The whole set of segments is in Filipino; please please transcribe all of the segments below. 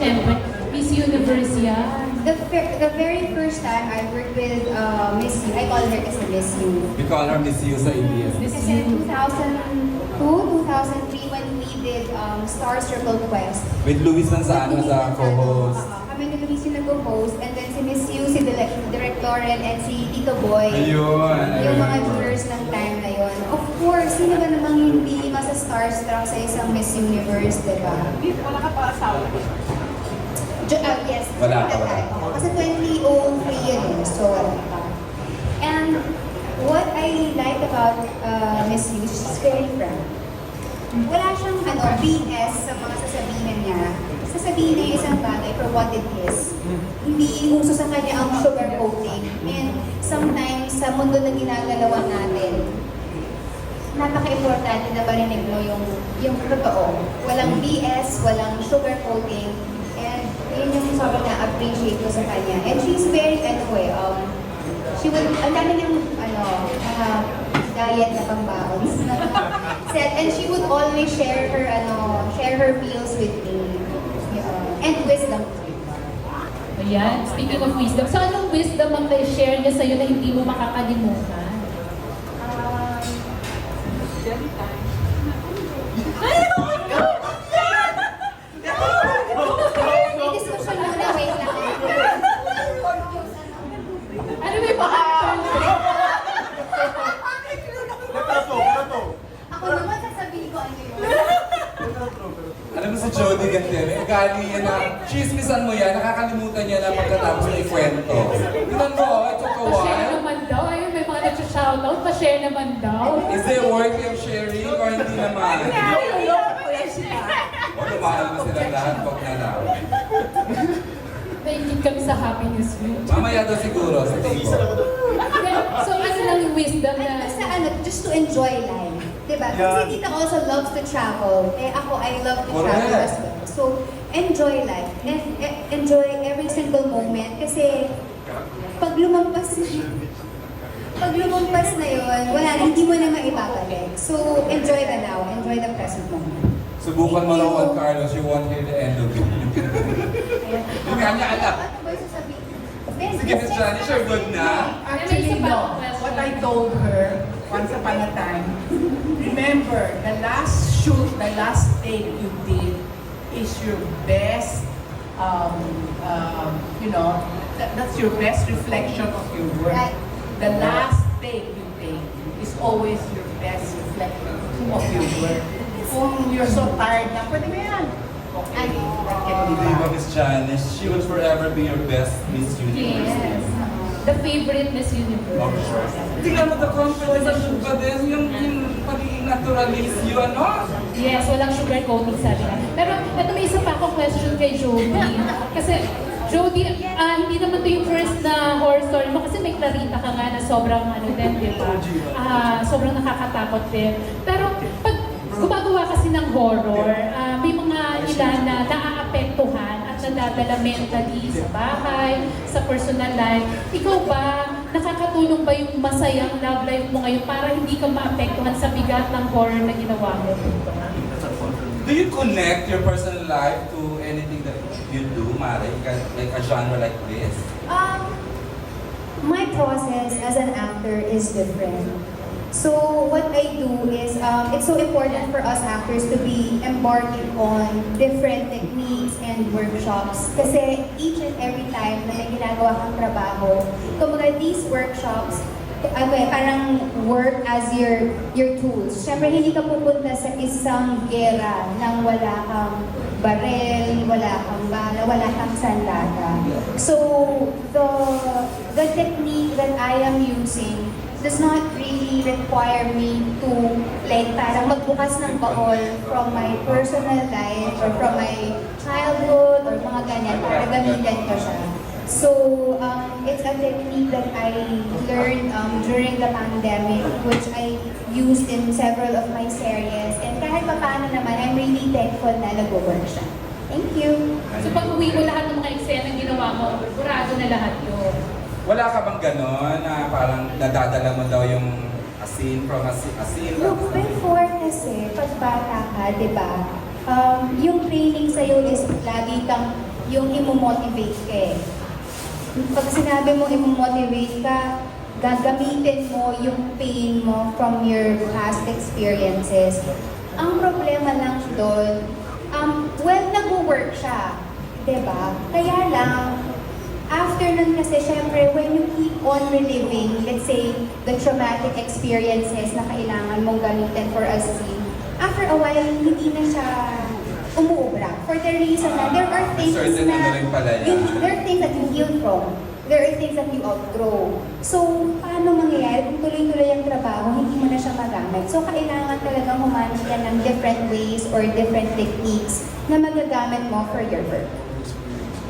Siyempre, Miss Universe yan. The, fir- the very first time I worked with uh, Miss U, I call her kasi Miss U. We call her Miss You sa ABS. Miss Kasi U. 2002, 2003 when we did um, Star Circle Quest. With Luis Manzano sa co-host. Oo, kami ni Luis yung nag-host and then si Miss Yu, si Direk, Direk Lauren, and si Tito Boy. Ayun. Yung mga jurors ng time na yon. Of course, sino ba namang hindi masa starstruck sa isang Miss Universe, di ba? Wala ka para sa Jo- ah, yes. Wala that wala. Oo, Kasi 2003 yun eh, so. And what I like about uh, Miss Yu, she's very frank. Wala siyang ano, BS sa mga sasabihin niya. Sasabihin niya isang bagay for what it is. Hindi uso sa kanya ang sugarcoating. And sometimes sa mundo na ginagalawan natin, napaka-importante na marinig mo yung, yung totoo. Walang BS, walang sugarcoating. And yun yung sobrang na-appreciate ko sa kanya. And she's very, anyway, um, she would, ang dami niyang, ano, mga diet na pangbaon. Said, and she would always share her, ano, share her meals with me. Yeah. And wisdom. Ayan, speaking of wisdom. So, anong wisdom ang share niya sa'yo na hindi mo makakalimutan? Um, Jelly time. may discussion muna, wait lang. Ano ba yung mga Ako naman sasabihin ko ano yun. Alam mo si Jody Gantero, ugali yan na, chismisan mo yan, nakakalimutan niya na pagkatapos ng ikwento. Tingnan mo, oh, it took a Pa-share while. naman daw. Ayun, may mga nagsha-shoutout. Pa-share naman daw. Is it worthy of sharing or hindi naman? Niloloko ko yan sila. O lumahan mo sila lahat pag nalaw. Naingit kami sa happiness room. Mamaya daw siguro sa table. So, ano lang yung wisdom At na... basta ano, just to enjoy life. Diba? Kasi Yeah. Tita also loves to travel. Eh ako, I love to Correct. travel as well. So, enjoy life. And eh, enjoy every single moment. Kasi, pag lumampas na pag lumampas na yun, wala, hindi mo na maibabalik. So, enjoy the now. Enjoy the present moment. Subukan mo lang Juan Carlos, you won't hear the end of it. Nga niya alam. Ano ba yung sasabihin? Then, Sige, Miss Johnny, sure good na. Actually, no. What I told her once upon a time, remember, the last shoot, the last take you did is your best, um, um, you know, that, that's your best reflection of your work. Right. The last take you take is always your best reflection of your work. Kung you're so tired na, pwede mo yan. Okay, that can be Di ba. Miss Janice, she will forever be your best Miss Universe. Yes. The favorite Miss Universe. Oh, sure. Tingnan mo the confidence sa suga din, yung, yung pagiging naturalist yun, ano? Yes, walang sugar coating sabi na. Pero ito may isa pa akong question kay Jody. Kasi Jody, ah, hindi naman to yung first na horror story mo kasi may Clarita ka nga na sobrang ano din, di ba? Ah, sobrang nakakatakot din. Pero pag gumagawa kasi ng horror, ah, may mga ilan na naaapektuhan at nadadala mentally sa bahay, sa personal life. Ikaw ba, nakakatulong ba yung masayang love life mo ngayon para hindi ka maapektuhan sa bigat ng horror na ginawa mo? Do you connect your personal life to anything that you do, Mare? Like a genre like this? Um, my process as an actor is different. So what I do is, um, it's so important for us actors to be embarking on different techniques and workshops. Kasi each and every time na may ginagawa kang trabaho, kumbaga these workshops, ano eh, parang work as your your tools. Siyempre, hindi ka pupunta sa isang gera nang wala kang barel, wala kang bala, wala kang sandata. So, the, the technique that I am using does not really require me to like parang magbukas ng baol from my personal life or from my childhood or mga ganyan para gamitin ko siya. So, um, it's a technique that I learned um, during the pandemic, which I used in several of my series. And kahit pa paano naman, I'm really thankful na nag-work siya. Thank you. So pag uwi mo lahat ng mga eksena ginawa mo, burado na lahat yun. Wala ka bang ganon na parang nadadala mo daw yung asin from asin? asin Look, before kasi, pag bata ka, di ba, um, yung training sa'yo is lagi kang yung imo-motivate ka eh. Pag sinabi mo imo-motivate ka, gagamitin mo yung pain mo from your past experiences. Ang problema lang doon, um, well, nag-work siya. 'di ba? Kaya lang, after nun kasi, syempre, when you keep on reliving, let's say, the traumatic experiences na kailangan mong gamitin for a scene, after a while, hindi na siya umuubra. For the reason na there are things Certain na, rin pala yan. you- there are things that you heal from. There are things that you outgrow. So, paano mangyayari kung tuloy-tuloy ang trabaho, hindi mo na siya magamit? So, kailangan talagang humanap ka ng different ways or different techniques na magagamit mo for your work.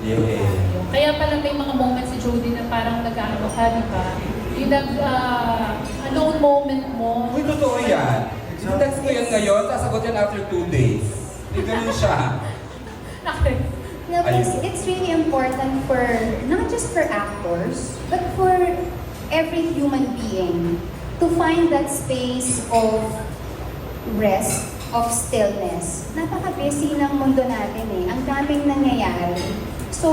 Yeah. Kaya pala may mga moments si Jody na parang nag-ano ka, di ba? Yung nag, alone moment mo. Uy, totoo yan. Text ko yan ngayon, sasagot yan after two days. Hindi ganun siya. Nakit. No, it's, Ayun. it's really important for, not just for actors, but for every human being to find that space of rest, of stillness. Napaka-busy ng mundo natin eh. Ang daming nangyayari. So,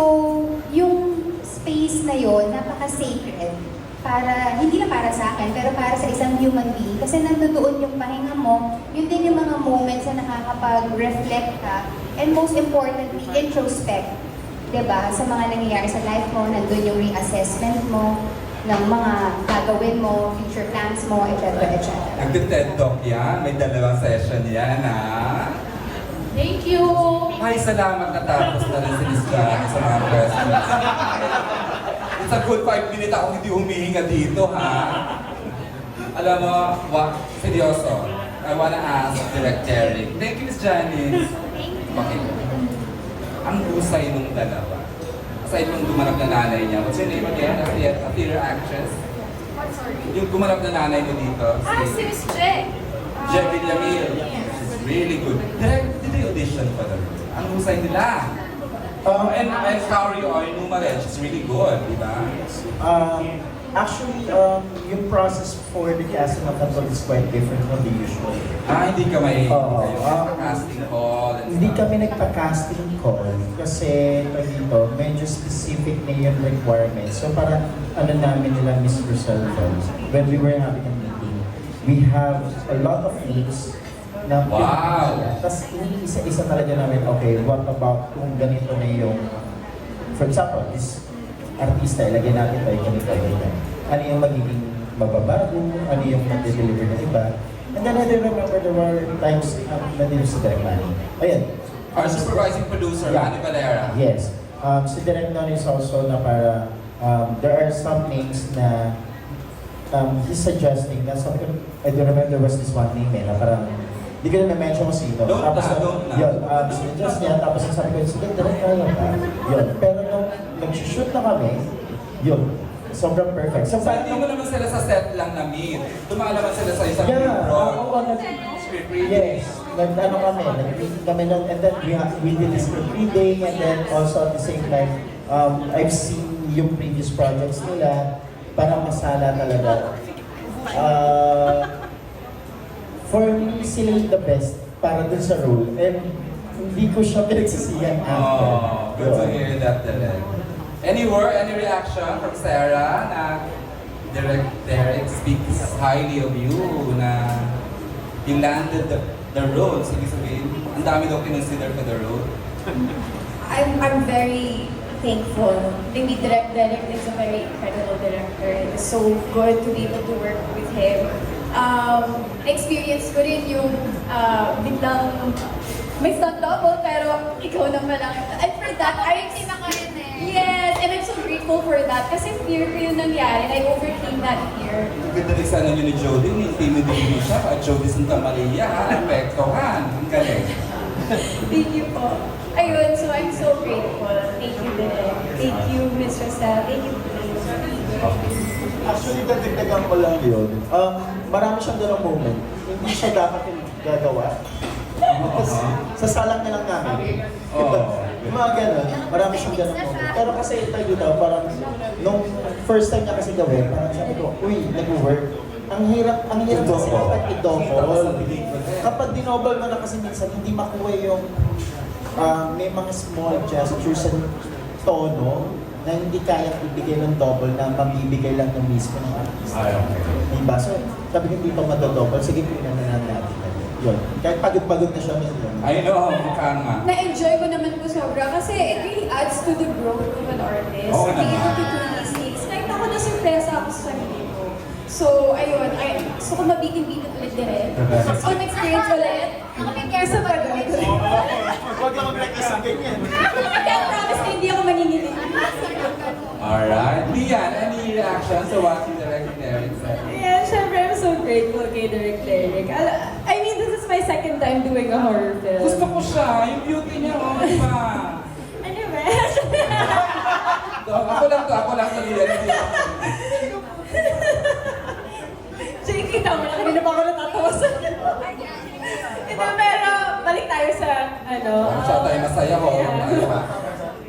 yung space na yon napaka-sacred. Para, hindi na para sa akin, pero para sa isang human being. Kasi nandoon yung pahinga mo, yun din yung mga moments na nakakapag-reflect ka. And most importantly, introspect. 'Di ba Sa mga nangyayari sa life mo, nandun yung reassessment mo ng mga gagawin mo, future plans mo, etc. etc. Nagte-TED Talk yan. May dalawang session yan, ha? Thank you! Ay, salamat natapos na rin si Miss sa mga questions. A good five minutes ako hindi humihinga dito, ha? Alam mo, wa, seryoso. I wanna ask Direct Eric. Thank you, Miss Johnny. Bakit? Ang husay nung dalawa. Aside from gumanap na nanay niya, what's your name again? A theater, a theater actress? Yung gumanap na nanay mo dito. Ah, si Miss J. Jeff Villamil. She's really good. Direct, did they audition for the role? Ang husay nila. Oh, and, and Kaori Oinuma rin. She's really good, di ba? Um, actually, um, yung process for the casting of that one is quite different from the usual. Ah, hindi ka may Oo. kayo Ah, casting call and Hindi stuff. kami nagpa-casting call kasi pag dito, medyo specific na yung requirements. So parang ano namin nila Miss Rosalvo, when we were having a meeting, we have a lot of needs na Wow! Tapos iniisa-isa talaga namin, okay, what about kung ganito na yung, for example, this artista, ilagay natin tayo ganito, ganito. Ano yung magiging mababago, ano yung mag-deliver ng iba. And then I remember there were times um, na din sa Direct Money. Ayun. Our supervising producer, Yeah. Manny Valera. Yes. Um, si Direct Money is also na para, um, there are some names na um, he's suggesting na sabi ko, I don't remember there was this one name eh, na parang, hindi ko na na-mention kung sino. Don't tapos na, don't na. Yun, um, suggest niya, tapos sabi ko, sige, direct na yun. ah." Yun. Pero nung nag-shoot na kami, yun, sobrang perfect. So, So, hindi mo naman sila sa set lang na meet. Dumalaman sila sa isang Yeah, libro. oo, nag- Script reading. Yes, nag ano kami, nag-meet kami nun, and then we, ha- we did this script reading, and then also at the same time, um, I've seen yung previous projects nila, para masala talaga. Uh, for me, sila yung the best para dun sa role, and hindi ko siya pinagsisihan after. Oh, good to hear that, Dylan. Any word, any reaction from Sarah na Direct Derek speaks highly of you na you landed the, the role. Sige sabihin, ang dami daw kinonsider for the role. I'm, I'm very thankful. Maybe Direct Derek is a very incredible director. It's so good to be able to work with him. Um, experience ko rin yung uh, biglang may stunt double pero ikaw naman lang. And for that, I... Yes, and I'm so grateful for that kasi fear ko yung nangyari and I overcame that fear. Ang ganda rin sana nyo ni Jody, ni-intimidate niyo siya. At Jody Santa Maria, ha? Apektohan. Ang galing. Thank you po. Ayun, so I'm so grateful. Thank you, Direk. Thank you, Miss Rosel. Thank you, please. Actually, dadagdagan ko lang yun. Um, marami siyang ganong moment. Hindi siya dapat yung gagawa. Tapos, sasalang na lang namin. Diba? Yung mga ganon, marami siyang ganong moment. Pero kasi tayo dito, parang, nung first time niya kasi gawin, parang sabi ko, uy, nag-work. Ang hirap, ang hirap kasi kapag. Tapos, Kapag dinoble mo na kasi minsan, hindi makuha yung um, may mga small gestures and tono na hindi kaya ibigay ng double na mabibigay lang ng mismo ng artist. Ay, okay. Diba? So, sabi ko dito madodouble, sige tingnan na natin. Yun. Kahit pagod-pagod na siya minsan. I know, mukha nga. Na-enjoy ko naman po sobra kasi it really adds to the growth of an artist. Oo to naman. to do these things. Kahit ako na surpresa ako sa sarili ko. So, ayun, ay, gusto ko mabitin-bitin ulit din. So, experience ulit. Gusto pa doon. Huwag lang mag-practice ang ganyan. I can't promise na hindi ako maninginig. Alright. Lian, any reaction to what you directed Derek said? Yeah, syempre, I'm so grateful kay Derek. Ala- I mean, this is my second time doing a horror film. Gusto ko siya, yung beauty niya, oh, di ba? Ano ba? Ako lang to, ako lang to, Lian. Hindi ako. Jake, kita mo na, pa ako natatawa sa Ito, balik tayo sa, ano, Siya tayo masaya ko. Ano ba?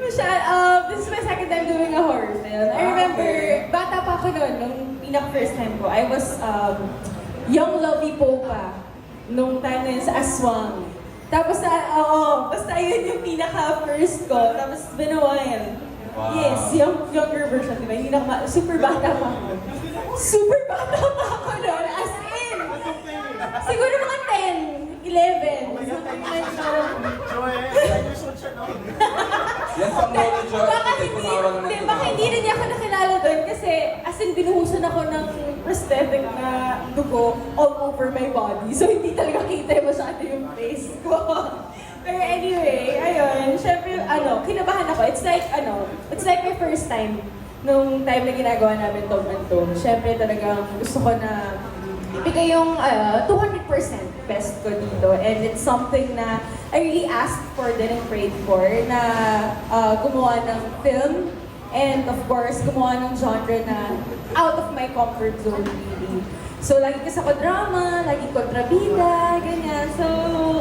Siya, um, this is my second time doing a horror film. I Ah, remember, bata pa ako noon, nung pinaka-first time ko. I was um, young Lovey Popa nung time na yun sa Aswang. Tapos, na, oo, basta yun yung pinaka-first ko. Tapos, it's been a while. Wow. Yes, young, younger version, di ba? Hindi na ma- super bata pa ako. Super bata pa ako noon, as in. Siguro mga 10, 11. Yan pang Lolo George, Baka hindi hindi, baka hindi rin niya ako nakilala doon kasi as in binuhusan ako ng prosthetic na dugo all over my body. So hindi talaga kita masyado yung face ko. Pero anyway, ayun, syempre, ano, kinabahan ako. It's like, ano, it's like my first time nung time na ginagawa namin Tom and Tom. Syempre talagang gusto ko na ibigay yung uh, 200% best ko dito. And it's something na I really asked for din and prayed for na uh, gumawa ng film and of course gumawa ng genre na out of my comfort zone. So, lagi ko sa drama, lagi kontrabida, ganyan. So,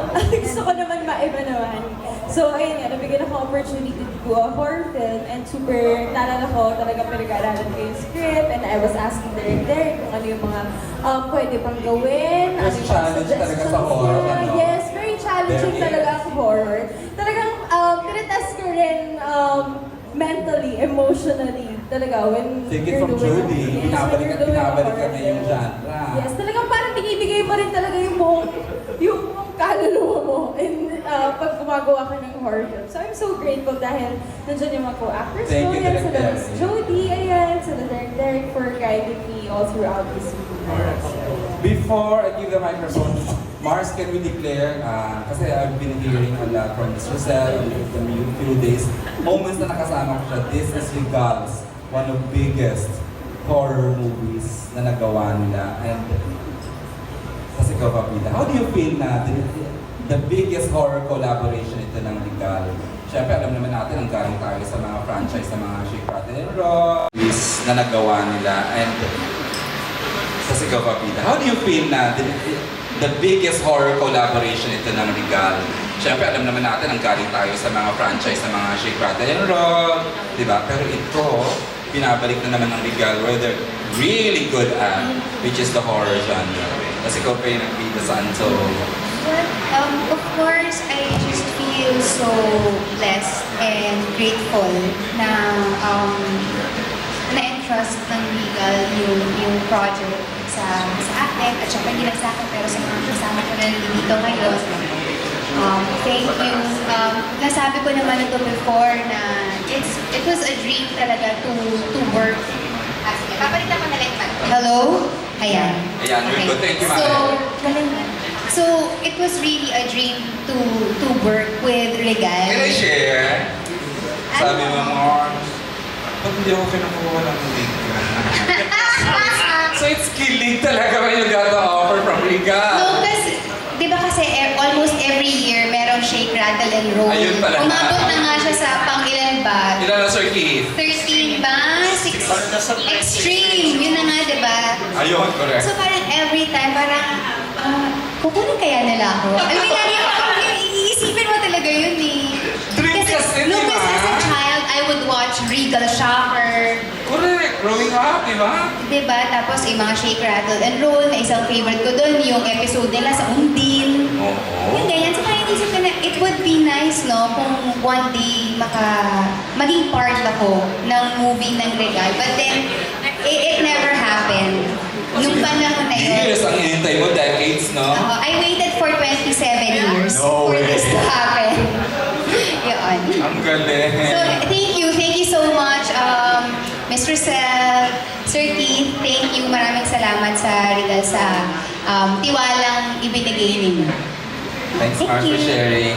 gusto ko naman maiba naman. So, ayun nga, nabigyan ako opportunity to do a horror film and super, naalala ko, talagang pinag-aaralan ko yung script and I was asking Derek Derek kung ano yung mga um, pwede pang gawin. ano Mas mga challenge talaga sa horror, ano? Yes, very challenging talaga sa horror. Talagang, um, tinetest ko rin um, mentally, emotionally, talaga, when Take it you're from doing Judy, yes, you're at doing a binabalik ka horror na yung genre. Yes, talagang parang binibigay mo rin talaga yung buong, yung kaluluwa mo in, uh, pag gumagawa ka ng horror film. So I'm so grateful dahil nandiyan yung mga co-actors Thank ko, you, yan, sila Derek. Miss Jody, ayan, sila Derek Derek for guiding me all throughout this movie. So, Before I give the microphone, Mars, can we declare, uh, kasi I've been hearing a lot from Miss Roselle in the few days, moments na nakasama ko siya, this is Regals, one of biggest horror movies na nagawa nila. And kasi ikaw, Papita, how do you feel na the, the biggest horror collaboration ito ng Regal? Siyempre, alam naman natin ang galing tayo sa mga franchise sa mga Shake, Rattle, and Roll na nagawa nila. And kasi ikaw, Papita, how do you feel na the, the biggest horror collaboration ito ng Regal? Siyempre, alam naman natin ang galing tayo sa mga franchise, sa mga Shake, Rattle, and Roll, di ba? Pero ito, pinabalik na naman ng Regal where they're really good at, which is the horror genre. Kasi ikaw pa yung nagbida saan, so... Um, of course, I just feel so blessed and grateful na um, na-entrust ng legal yung, yung project sa, sa akin at saka hindi lang sa akin pero sa mga kasama ko na dito ngayon. Um, thank you. Um, nasabi ko naman ito before na it's, it was a dream talaga to, to work. Ah, sige, papalitan ko na lang ito. Hello? Ayan. Ayan, we're good. Thank you. So, galing. So, it was really a dream to to work with Regal. Can I share? Sabi mo, Mars, ba't hindi ako kinukuha ng Regal? so it's killing talaga when you got the offer from Regal. No, kasi, di ba kasi eh, almost every year merong shake, rattle, and roll. Ayun pala. Umabot na nga siya sa pang ilan ba? Ilan na, Sir Keith? 13 ba? 6? Extreme! Yun na nga, di ba? Ayun, correct. So parang every time, parang, ah, kukunin kaya nila ako? I mean, lagi ako, Regal Shocker, Correct! Growing up, di ba? Diba? Tapos yung mga Shake, Rattle, and Roll, na isang favorite ko doon, yung episode nila sa Undin. Oo. Yung ganyan. So kaya inisip ko na, it would be nice, no, kung one day maka, maging part ako ng movie ng Regal. But then, it, it never happened. Nung panahon na yun. Years ang hinintay mo, decades, no? Oo, I waited for 27 years No for way. this to happen. Yun. Ang galing. So, Mr. Sel, Sir Keith. Thank you. Maraming salamat sa Regal sa um, tiwalang ibinigay ninyo. Thanks, Thank Mark, for sharing.